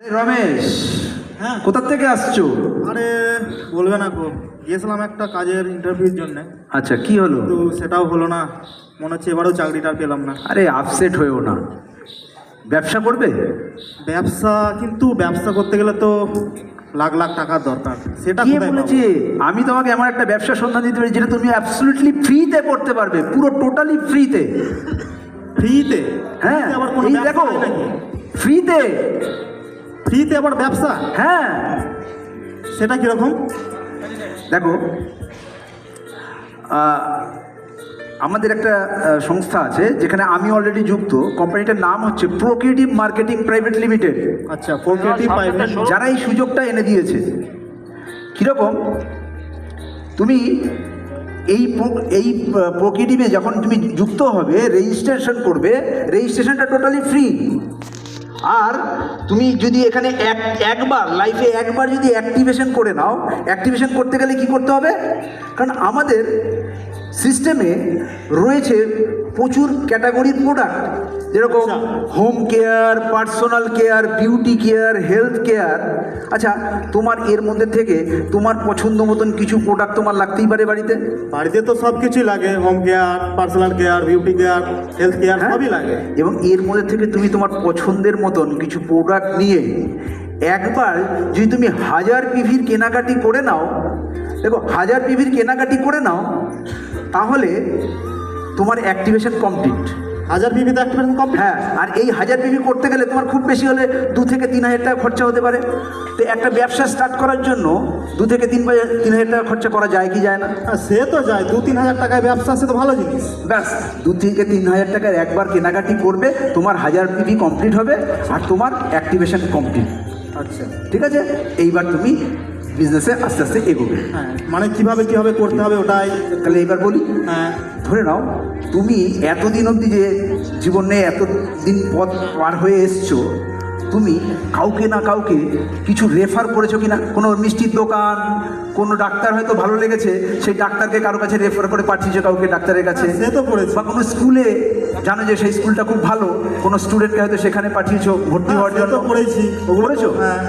আরে রমেশ হ্যাঁ। কোথা থেকে আসছো? আরে বলবে না গো গিয়েছিলাম একটা কাজের ইন্টারভিউর জন্য। আচ্ছা কি হলো? কিন্তু সেটাও হলো না মনে হচ্ছে এবারেও চাকরিটা আর পেলাম না। আরে আপসেট হয়েও না। ব্যবসা করবে? ব্যবসা কিন্তু ব্যবসা করতে গেলে তো লাখ লাখ টাকার দরকার সেটা কে কোথায় পাবো? বলেছে আমি তোমাকে এমন একটা ব্যবসা সন্ধান দিতে পারি যেটা তুমি অ্যাবসলিউটলি ফ্রিতে করতে পারবে পুরো টোটালি ফ্রিতে ফ্রিতে হ্যাঁ ফ্রিতে আবার কোনো এই ব্যবসা দেখো হয় নাকি? ফ্রিতে ফ্রিতে আবার ব্যবসা? হ্যাঁ। সেটা কীরকম? দেখো আমাদের একটা সংস্থা আছে যেখানে আমি অলরেডি যুক্ত। কোম্পানিটার নাম হচ্ছে প্রোক্রিয়েটিভ মার্কেটিং প্রাইভেট লিমিটেড আচ্ছা প্রাইভেট যারা এই সুযোগটা এনে দিয়েছে কীরকম? তুমি এই এই প্রকৃতিতে যখন তুমি যুক্ত হবে রেজিস্ট্রেশন করবে রেজিস্ট্রেশনটা টোটালি ফ্রি আর তুমি যদি এখানে এক, একবার লাইফে একবার যদি অ্যাক্টিভেশন করে নাও অ্যাক্টিভেশন করতে গেলে কি করতে হবে? কারণ আমাদের সিস্টেমে রয়েছে প্রচুর ক্যাটাগরির প্রোডাক্ট যেরকম। Home care personal care beauty care health care আচ্ছা তোমার এর মধ্যে থেকে তোমার পছন্দ মতন কিছু প্রোডাক্ট তোমার লাগতেই পারে বাড়িতে বাড়িতে তো সব কিছুই লাগে home care personal care beauty care health care? সবই লাগে এবং এর মধ্যে থেকে তুমি তোমার পছন্দের মতন কিছু প্রোডাক্ট নিয়ে একবার যদি তুমি হাজার পিভির কেনাকাটি করে নাও দেখো হাজার পিভির কেনাকাটি করে নাও তাহলে তোমার অ্যাক্টিভেশন কমপ্লিট হাজার বিবি তো অ্যাক্টিভেশন কমপ্লিট হ্যাঁ আর এই হাজার পিভি করতে গেলে তোমার খুব বেশি হলে দু থেকে তিন হাজার টাকা খরচা হতে পারে। তো একটা ব্যবসা স্টার্ট করার জন্য দু থেকে তিন তিন হাজার টাকা খরচা করা যায় কি যায় না? হ্যাঁ সে তো যায়। দু তিন হাজার টাকায় ব্যবসা সে তো ভালো জিনিস। ব্যাস দু থেকে তিন হাজার টাকার একবার কেনাকাটি করবে তোমার হাজার পিভি কমপ্লিট হবে আর তোমার অ্যাক্টিভেশন কমপ্লিট আচ্ছা। ঠিক আছে? এইবার তুমি বিজনেসে আস্তে আস্তে এগোবে। হ্যাঁ। মানে কীভাবে কীভাবে করতে হবে ওটাই তাহলে এবার বলি। হ্যাঁ। ধরে নাও তুমি এতদিন অবধি যে জীবনে এতদিন পথ পার হয়ে এসছো তুমি কাউকে না কাউকে কিছু রেফার করেছ কিনা? কোনো মিষ্টির দোকান কোনো ডাক্তার হয়তো ভালো লেগেছে সেই ডাক্তারকে কারও কাছে রেফার করে পাঠিয়েছো কাউকে ডাক্তারের কাছে? সে তো করেছি। বা কোনো স্কুলে জানো যে সেই স্কুলটা খুব ভালো কোনো স্টুডেন্টকে হয়তো সেখানে পাঠিয়েছো ভর্তি হ্যাঁ, হওয়ার জন্য? ওগুলো করেছ? হ্যাঁ।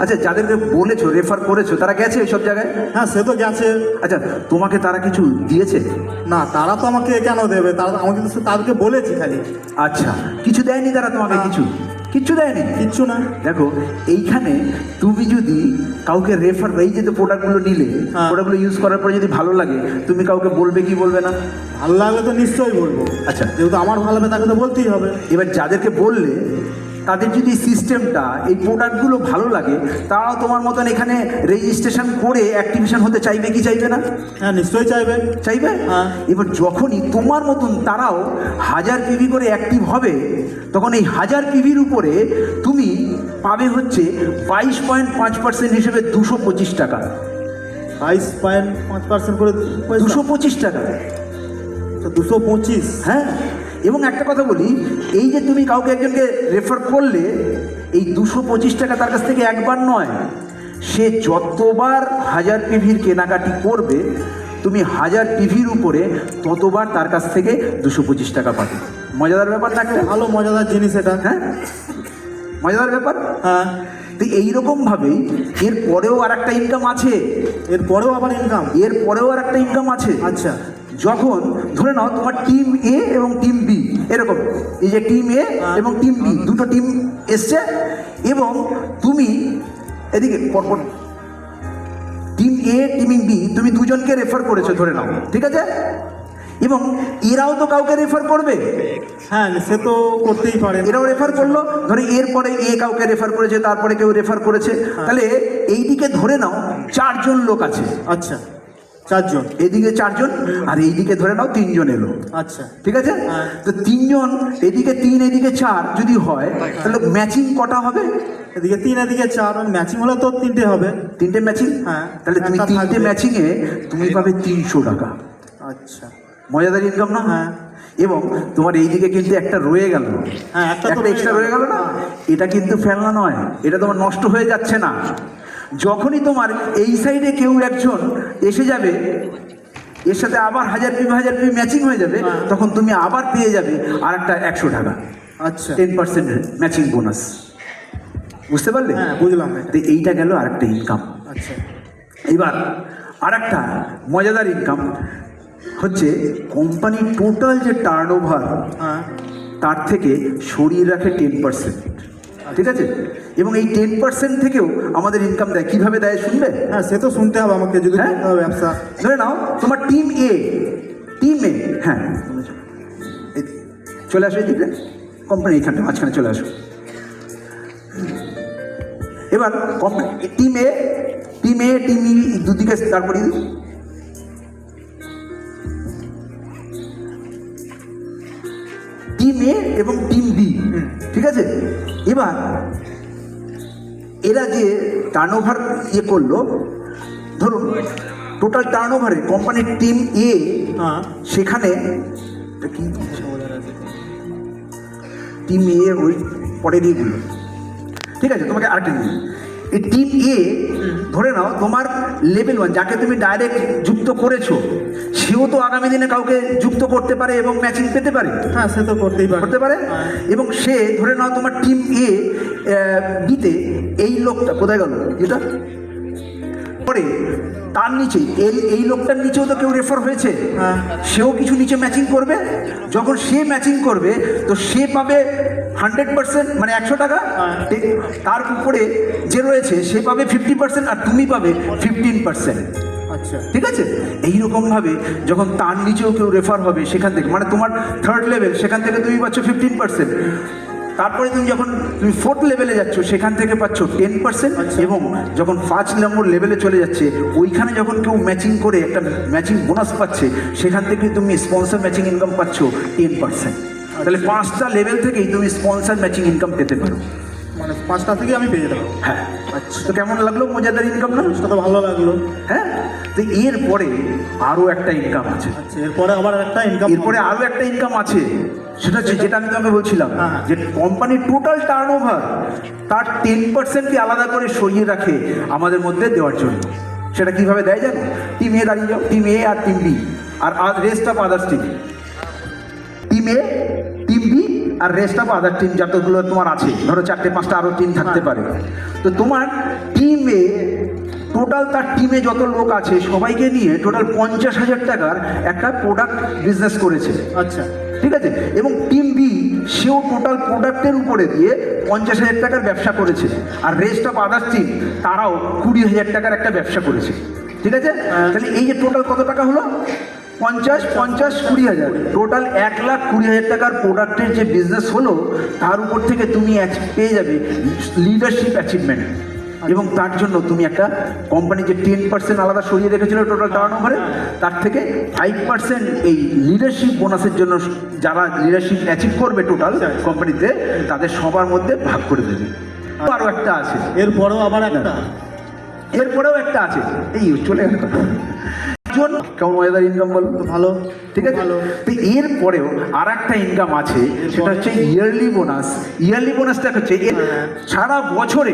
আচ্ছা যাদেরকে বলেছ রেফার করেছ তারা গেছে এইসব জায়গায়? হ্যাঁ সে তো গেছে। আচ্ছা তোমাকে তারা কিছু দিয়েছে? না তারা তো আমাকে কেন দেবে? তারা আমাকে তো তাদেরকে বলেছি খালি। আচ্ছা কিছু দেয়নি তারা তোমাকে। কিছু? কিচ্ছু দেয়নি? কিচ্ছু না। দেখো এইখানে তুমি যদি কাউকে রেফার এই যে প্রোডাক্টগুলো নিলে হ্যাঁ। প্রোডাক্টগুলো ইউজ করার পরে যদি ভালো লাগে তুমি কাউকে বলবে কি বলবে না? ভালো লাগলে তো নিশ্চয়ই বলব। আচ্ছা। যেহেতু আমার ভালো লাগবে তাকে তো বলতেই হবে। এবার যাদেরকে বললে তাদের যদি সিস্টেমটা এই প্রোডাক্টগুলো ভালো লাগে তারাও তোমার মতন এখানে রেজিস্ট্রেশন করে অ্যাক্টিভেশন হতে চাইবে কি চাইবে না? হ্যাঁ নিশ্চয়ই চাইবে। চাইবে? হ্যাঁ। এবার যখনই তোমার মতন তারাও হাজার পিভি করে অ্যাক্টিভ হবে তখন এই হাজার পিভির উপরে তুমি পাবে হচ্ছে বাইশ পয়েন্ট পাঁচ পার্সেন্ট হিসেবে দুশো পঁচিশ টাকা। বাইশ পয়েন্ট পাঁচ পার্সেন্ট করে দুশো পঁচিশ টাকা। দুশো পঁচিশ? হ্যাঁ। এবং একটা কথা বলি এই যে তুমি কাউকে একজনকে রেফার করলে এই দুশো পঁচিশ টাকা তার কাছ থেকে একবার নয় সে যতবার হাজার পিভির কেনাকাটি করবে তুমি হাজার টিভির উপরে ততবার তার কাছ থেকে দুশো পঁচিশ টাকা পাবে। মজাদার ব্যাপার না একটা? ভালো মজাদার জিনিস এটা। হ্যাঁ? মজাদার ব্যাপার? হ্যাঁ। তো এইরকমভাবেই এর পরেও আর একটা ইনকাম আছে। এরপরেও আবার ইনকাম এর পরেও আর একটা ইনকাম আছে। আচ্ছা। যখন ধরে নাও তোমার টিম এ এবং টিম বি এরকম এই যে টিম এ এবং টিম বি দুটো টিম এসছে এবং তুমি এদিকে পরপর টিম এ টিম বি তুমি দুজনকে রেফার করেছ ধরে নাও ঠিক আছে? এবং এরাও তো কাউকে রেফার করবে। হ্যাঁ সে তো করতেই পারে। এরাও রেফার করল ধরে এরপরে এ কাউকে রেফার করেছে তারপরে কেউ রেফার করেছে। তাহলে এইদিকে ধরে নাও চারজন লোক আছে। আচ্ছা। চারজন। এদিকে চারজন আর এইদিকে ধরে নাও তিনজন এলো। আচ্ছা। ঠিক আছে? হ্যাঁ। তো তিনজন এদিকে তিন এদিকে চার যদি হয় তাহলে ম্যাচিং কটা হবে? এদিকে তিন এদিকে চার ম্যাচিং হলে তো তিনটে হবে। তিনটে ম্যাচিং হ্যাঁ। তাহলে তুমি তিনটে। ম্যাচিংয়ে তুমি পাবে তিনশো টাকা। আচ্ছা। মজাদার ইনকাম না? হ্যাঁ। এবং তোমার এইদিকে কিন্তু একটা রয়ে গেল। হ্যাঁ, একটা তো এক্সট্রা রয়ে গেল না? হ্যাঁ। এটা কিন্তু ফেলনা নয় এটা তোমার নষ্ট হয়ে যাচ্ছে না। যখনই তোমার এই সাইডে কেউ একজন এসে যাবে এর সাথে আবার হাজার পিবি হাজার পিবি ম্যাচিং হয়ে যাবে হ্যাঁ। তখন তুমি আবার পেয়ে যাবে আর একটা একশো টাকা। আচ্ছা। টেন পার্সেন্ট ম্যাচিং বোনাস বুঝতে পারলে? হ্যাঁ বুঝলাম তো এইটা গেল আরেকটা ইনকাম আচ্ছা। এবার আর একটা মজাদার ইনকাম হচ্ছে কোম্পানির টোটাল যে টার্ন ওভার হ্যাঁ। তার থেকে সরিয়ে রাখে টেন পার্সেন্ট ঠিক আছে? এবং এই টেন পার্সেন্ট থেকেও আমাদের ইনকাম দেয়। কীভাবে দেয় শুনবে? হ্যাঁ সে তো শুনতে হবে আমাকে যদি হ্যাঁ? ব্যবসা। ধরে নাও তোমার টিম এ টিম এ হ্যাঁ। চলে আসো এদিকে। কোম্পানি এখানটা মাঝখানে চলে আসো। এবার team A team A team E দুদিকে তারপরে টিম এ এবং টিম বি ঠিক আছে? এবার এরা যে টার্ন ওভার ইয়ে করল ধরুন টোটাল টার্ন ওভারে কোম্পানির টিম এ হ্যাঁ। সেখানে টিম এ ওই পরে দিয়ে ঠিক আছে তোমাকে আরেকটা দিই এই টিম এ ধরে নাও তোমার লেভেল ওয়ান যাকে তুমি ডাইরেক্ট যুক্ত করেছ সেও তো আগামী দিনে কাউকে যুক্ত করতে পারে এবং ম্যাচিং পেতে পারে। হ্যাঁ সে তো করতেই পারে। করতে পারে। হ্যাঁ। এবং সে ধরে নাও তোমার টিম এ বিতে এই লোকটা কোথায় গেল? এটা? পরে তার নিচে এই এই লোকটার নিচেও তো কেউ রেফার হয়েছে। হ্যাঁ। সেও কিছু নিচে ম্যাচিং করবে। যখন সে ম্যাচিং করবে তো সে পাবে হান্ড্রেড পার্সেন্ট মানে একশো টাকা। হ্যাঁ। তার উপরে যে রয়েছে সে পাবে ফিফটি পার্সেন্ট আর তুমি পাবে ফিফটিন পার্সেন্ট আচ্ছা। ঠিক আছে? এইরকমভাবে যখন তার নিচেও কেউ রেফার হবে সেখান থেকে মানে তোমার থার্ড লেভেল সেখান থেকে তুমি পাচ্ছ ফিফটিন পার্সেন্ট তারপরে তুমি যখন তুমি ফোর্থ লেভেলে যাচ্ছ সেখান থেকে পাচ্ছ টেন পার্সেন্ট এবং যখন পাঁচ নম্বর লেভেলে চলে যাচ্ছে ওইখানে যখন কেউ ম্যাচিং করে একটা ম্যাচিং বোনাস পাচ্ছে সেখান থেকে তুমি স্পন্সর ম্যাচিং ইনকাম পাচ্ছ টেন পার্সেন্ট তাহলে পাঁচটা লেভেল থেকেই তুমি স্পন্সর ম্যাচিং ইনকাম পেতে পারো। মানে পাঁচটা থেকে আমি পেয়ে যাব হ্যাঁ। আচ্ছা। তো কেমন লাগল মজাদার ইনকাম না? সেটা তো ভালো লাগল। হ্যাঁ। তো এরপরে আরও একটা ইনকাম আছে। আচ্ছা এরপরে আবার একটা ইনকাম এরপরে আরও একটা ইনকাম আছে। সেটা হচ্ছে যেটা আমি তোমাকে বলছিলাম হ্যাঁ। যে কোম্পানির টোটাল টার্ন ওভার তার টেন পার্সেন্টকে আলাদা করে সরিয়ে রাখে আমাদের মধ্যে দেওয়ার জন্য। সেটা কীভাবে দেয় জানো? টিম এ দাঁড়িয়ে যাও টিম এ আর টিম বি আর আর rest of others team team A team B R rest of other team যতগুলো তোমার আছে। ধরো চারটে পাঁচটা আরও টিম থাকতে হ্যাঁ। পারে। তো তোমার টিমে টোটাল তার টিমে যত লোক আছে সবাইকে নিয়ে টোটাল পঞ্চাশ হাজার টাকার একটা প্রোডাক্ট বিজনেস করেছে। আচ্ছা। ঠিক আছে? এবং টিম বি সেও টোটাল প্রোডাক্টের উপরে দিয়ে পঞ্চাশ হাজার টাকার ব্যবসা করেছে। আর রেস্ট অফ আদার্স টিম তারাও কুড়ি হাজার টাকার একটা ব্যবসা করেছে। ঠিক আছে? তাহলে এই যে টোটাল কত টাকা হলো? পঞ্চাশ পঞ্চাশ কুড়ি হাজার। টোটাল এক লাখ কুড়ি হাজার টাকার প্রোডাক্টের যে বিজনেস হলো তার উপর থেকে তুমি পেয়ে যাবে লিডারশিপ অ্যাচিভমেন্ট এবং তার জন্য তুমি একটা কোম্পানি যে টেন পার্সেন্ট আলাদা সরিয়ে রেখেছিল টোটাল টার্ন ওভারে তার থেকে ফাইভ পার্সেন্ট এই লিডারশিপ বোনাসের জন্য যারা লিডারশিপ অ্যাচিভ করবে টোটাল কোম্পানিতে তাদের সবার মধ্যে ভাগ করে দেবে। আরও একটা আছে। এরপরেও আবার একটা? এরপরেও একটা আছে। এই চলে গেল। জন কেমন মজাদার ইনকাম বল ভালো। ঠিক আছে? তো এরপরেও আর একটা ইনকাম আছে সেটা হচ্ছে ইয়ারলি বোনাস ইয়ারলি বোনাসটা হচ্ছে হ্যাঁ। সারা বছরে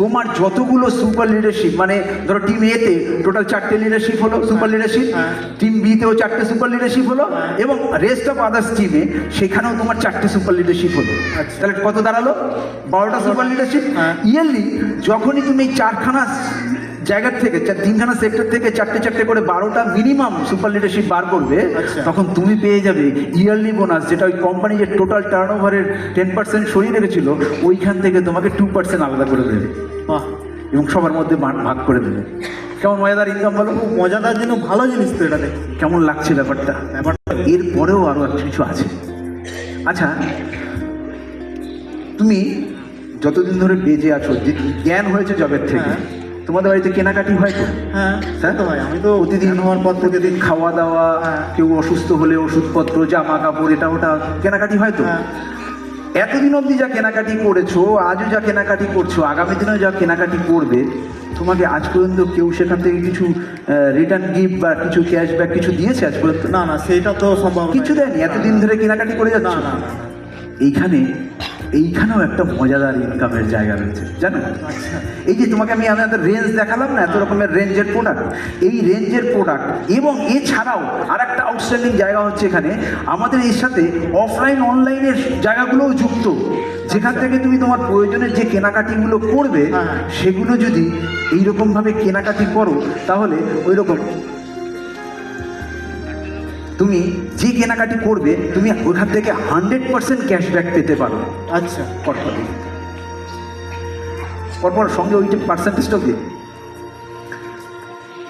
তোমার যতগুলো সুপার লিডারশিপ মানে ধরো টিম এতে টোটাল চারটে লিডারশিপ হলো সুপার লিডারশিপ হ্যাঁ। টিম বিতেও চারটে সুপার লিডারশিপ হলো এবং রেস্ট অফ আদার্স টিমে সেখানেও তোমার চারটে সুপার লিডারশিপ হলো। আচ্ছা। তাহলে কত দাঁড়াল? বারোটা সুপার লিডারশিপ হ্যাঁ। ইয়ারলি যখনই তুমি চারখানা জায়গার থেকে চার- তিনখানা সেক্টর থেকে চারটে চারটে করে বারোটা মিনিমাম সুপার লিডারশিপ বার করবে আচ্ছা। তখন তুমি পেয়ে যাবে ইয়ারলি বোনাস যেটা ওই কোম্পানি যে টোটাল টার্ন ওভারের টেন পার্সেন্ট সরিয়ে রেখেছিল ওইখান থেকে তোমাকে টু পার্সেন্ট আলাদা করে দেবে। এবং সবার মধ্যে ভাগ ভাগ করে দেবে। কেমন মজাদার ইনকাম বলো? খুব মজাদার জন্য ভালো জিনিস তো এটাতে কেমন লাগছে ব্যাপারটা? ব্যাপারটা এরপরেও আরও কিছু আছে। আচ্ছা তুমি যতদিন ধরে বেজে আছো যে জ্ঞান হয়েছে জবের থেকে হ্যাঁ। তোমাদের বাড়িতে কেনাকাটি হয় তো? হ্যাঁ হ্যাঁ? তো ভাই আমি তো প্রতিদিন হওয়ার পর প্রতিদিন খাওয়া দাওয়া হ্যাঁ। কেউ অসুস্থ হলে ওষুধপত্র জামা কাপড় এটা ওটা কেনাকাটি হয় তো? হ্যাঁ। এতদিন অবধি যা কেনাকাটি করেছ আজও যা কেনাকাটি করছ আগামী দিনেও যা কেনাকাটি করবে তোমাকে আজ পর্যন্ত কেউ সেখান থেকে কিছু রিটার্ন গিফট বা কিছু ক্যাশব্যাক কিছু দিয়েছে আজ পর্যন্ত? না না সেটা তো সম্ভব। কিছু দেয়নি? এতদিন ধরে কেনাকাটি করে যাচ্ছ? না। এইখানে এইখানেও একটা মজাদার ইনকামের জায়গা রয়েছে জানো? আচ্ছা। এই যে তোমাকে আমি আমাদের রেঞ্জ দেখালাম না এত রকমের রেঞ্জের প্রোডাক্ট এই রেঞ্জের প্রোডাক্ট এবং এছাড়াও আর একটা আউটস্ট্যান্ডিং জায়গা হচ্ছে এখানে আমাদের এর সাথে অফলাইন অনলাইনের জায়গাগুলোও যুক্ত। যেখান থেকে তুমি তোমার প্রয়োজনের যে কেনাকাটিগুলো করবে হ্যাঁ। সেগুলো যদি এইরকমভাবে কেনাকাটি করো তাহলে ওই রকম তুমি যে কেনাকাটি করবে তুমি ওখান থেকে হান্ড্রেড পার্সেন্ট ক্যাশব্যাক পেতে পারো। আচ্ছা। পরপর পরপর সঙ্গে ওই পার্সেন্টেজটাও দিয়ে।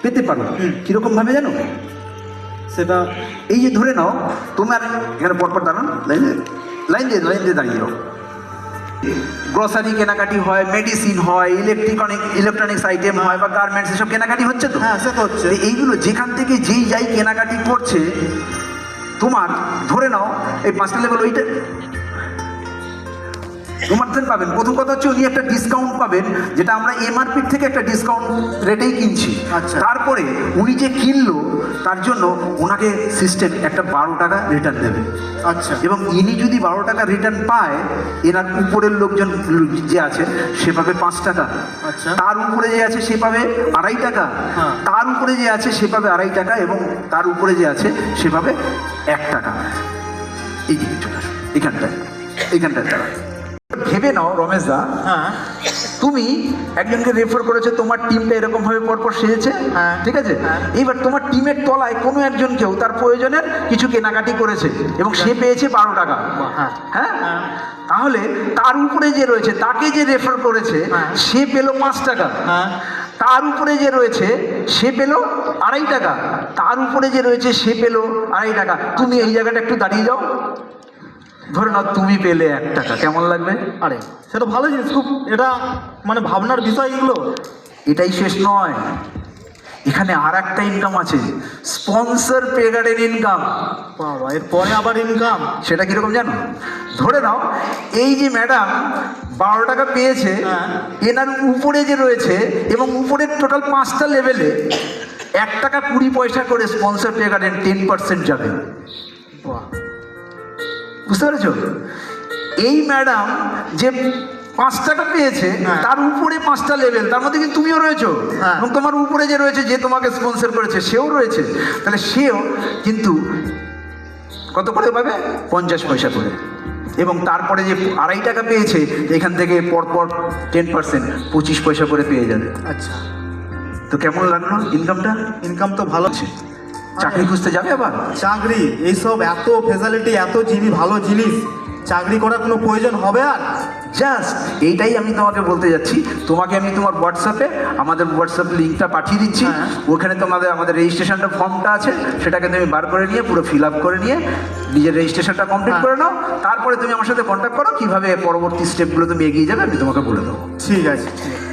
পেতে পারো। কীরকম ভাবে জানো? সেটা এই যে ধরে নাও তোমার এখানে পরপর দাঁড়ান লাইন দিয়ে লাইন দিয়ে লাইন দিয়ে দাঁড়িয়ে যাও। গ্রসারি কেনাকাটি হয় মেডিসিন হয় ইলেকট্রনিক ইলেকট্রনিক্স আইটেম হয় বা গার্মেন্টস এসব কেনাকাটি হচ্ছে তো? হ্যাঁ সে তো হচ্ছে এইগুলো যেখান থেকে যেই যাই কেনাকাটি করছে তোমার ধরে নাও এই পাঁচটা লেভেল ওইটা তোমার পাবেন প্রথম কথা হচ্ছে উনি একটা ডিসকাউন্ট পাবেন যেটা আমরা এমআরপির থেকে একটা ডিসকাউন্ট রেটেই কিনছি আচ্ছা। তারপরে উনি যে কিনলো তার জন্য ওনাকে সিস্টেম একটা বারো টাকা রিটার্ন দেবে আচ্ছা এবং ইনি যদি বারো টাকা রিটার্ন পায় এনার উপরের লোকজন যে আছে সে পাবে পাঁচ টাকা আচ্ছা। তার উপরে যে আছে সে পাবে আড়াই টাকা হ্যাঁ। তার উপরে যে আছে সে পাবে আড়াই টাকা এবং তার উপরে যে আছে সে পাবে এক টাকা এই দিকে চলে আসো এখানটায় এইখানটায় তারা ভেবে নাও রমেশ দা হ্যাঁ। তুমি একজনকে রেফার করেছ তোমার টিমটা এরকম ভাবে পরপর সেজেছে? হ্যাঁ। ঠিক আছে? হ্যাঁ। এইবার তোমার টিমের তলায় কোনো একজন কেউ তার প্রয়োজনের কিছু কেনাকাটি করেছে এবং সে পেয়েছে বারো টাকা। হ্যাঁ। হ্যাঁ? হ্যাঁ। তাহলে তার উপরে যে রয়েছে তাকে যে রেফার করেছে হ্যাঁ। সে পেল পাঁচ টাকা। হ্যাঁ। তার উপরে যে রয়েছে সে পেল আড়াই টাকা। তার উপরে যে রয়েছে সে পেল আড়াই টাকা। তুমি এই জায়গাটা একটু দাঁড়িয়ে যাও। ধরে নাও তুমি পেলে এক টাকা কেমন লাগবে? আরে সেটা ভালো জিনিস খুব এটা মানে ভাবনার বিষয় এগুলো। এটাই শেষ নয়। এখানে আর একটা ইনকাম আছে স্পন্সর পেগার্ডেন ইনকাম বাবা এরপরে আবার ইনকাম সেটা কীরকম জানো? ধরে নাও এই যে ম্যাডাম বারো টাকা পেয়েছে হ্যাঁ। এনার উপরে যে রয়েছে এবং উপরের টোটাল পাঁচটা লেভেলে এক টাকা কুড়ি পয়সা করে স্পন্সর পেগার্ডেন টেন পার্সেন্ট যাবে। বাহ। বুঝতে পেরেছ? এই ম্যাডাম যে পাঁচ টাকা পেয়েছে হ্যাঁ। তার উপরে পাঁচটা লেভেল তার মধ্যে কিন্তু তুমিও রয়েছো। হ্যাঁ। এবং তোমার উপরে যে রয়েছে যে তোমাকে স্পন্সর করেছে সেও রয়েছে। তাহলে সেও কিন্তু কত করে পাবে? পঞ্চাশ পয়সা করে। এবং তারপরে যে আড়াই টাকা পেয়েছে এখান থেকে পরপর টেন পার্সেন্ট পঁচিশ পয়সা করে পেয়ে যাবে। আচ্ছা। তো কেমন লাগল ইনকামটা ইনকাম তো ভালো। আছে চাকরি খুঁজতে যাবে আবার? চাকরি এইসব এত ফেসিলিটি এত জিনিস ভালো জিনিস চাকরি করার কোনো প্রয়োজন হবে আর? জাস্ট এইটাই আমি তোমাকে বলতে যাচ্ছি। তোমাকে আমি তোমার হোয়াটসঅ্যাপে আমাদের হোয়াটসঅ্যাপ লিঙ্কটা পাঠিয়ে দিচ্ছি। হ্যাঁ। ওখানে তোমাদের আমাদের রেজিস্ট্রেশনটা ফর্মটা আছে সেটাকে তুমি বার করে নিয়ে পুরো ফিল আপ করে নিয়ে নিজের রেজিস্ট্রেশনটা কমপ্লিট হ্যাঁ। করে নাও। তারপরে তুমি আমার সাথে কন্ট্যাক্ট করো কীভাবে পরবর্তী স্টেপগুলো তুমি এগিয়ে যাবে আমি তোমাকে বলে দেবো। ঠিক আছে ঠিক আছে।